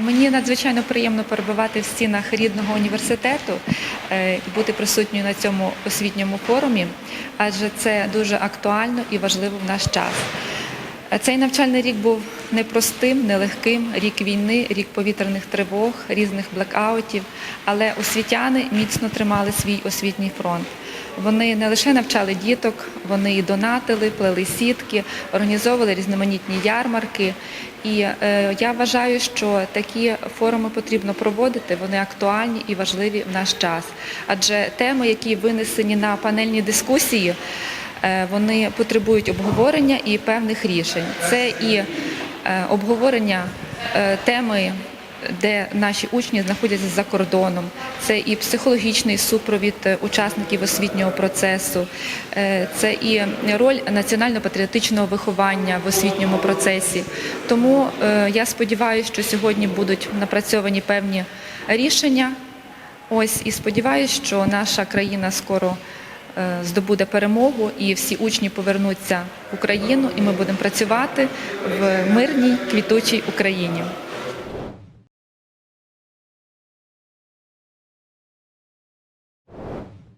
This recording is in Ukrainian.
Мені надзвичайно приємно перебувати в стінах рідного університету е, і бути присутньою на цьому освітньому форумі, адже це дуже актуально і важливо в наш час. Е, Цей навчальний рік був непростим, нелегким, рік війни, рік повітряних тривог, різних блекаутів, але освітяни міцно тримали свій освітній фронт. Вони не лише навчали діток, вони і донатили, плели сітки, організовували різноманітні ярмарки. І е, я вважаю, що такі форуми потрібно проводити. Вони актуальні і важливі в наш час. Адже теми, які винесені на панельні дискусії, е, вони потребують обговорення і певних рішень. Це і е, обговорення е, теми де наші учні знаходяться за кордоном. Це і психологічний супровід е, учасників освітнього процесу, е, це і роль національно-патріотичного виховання в освітньому процесі. Тому е, я сподіваюся, що сьогодні будуть напрацьовані певні рішення. Ось і сподіваюся, що наша країна скоро здобуде перемогу, і всі учні повернуться в Україну, і ми будемо працювати в мирній квітучій Україні.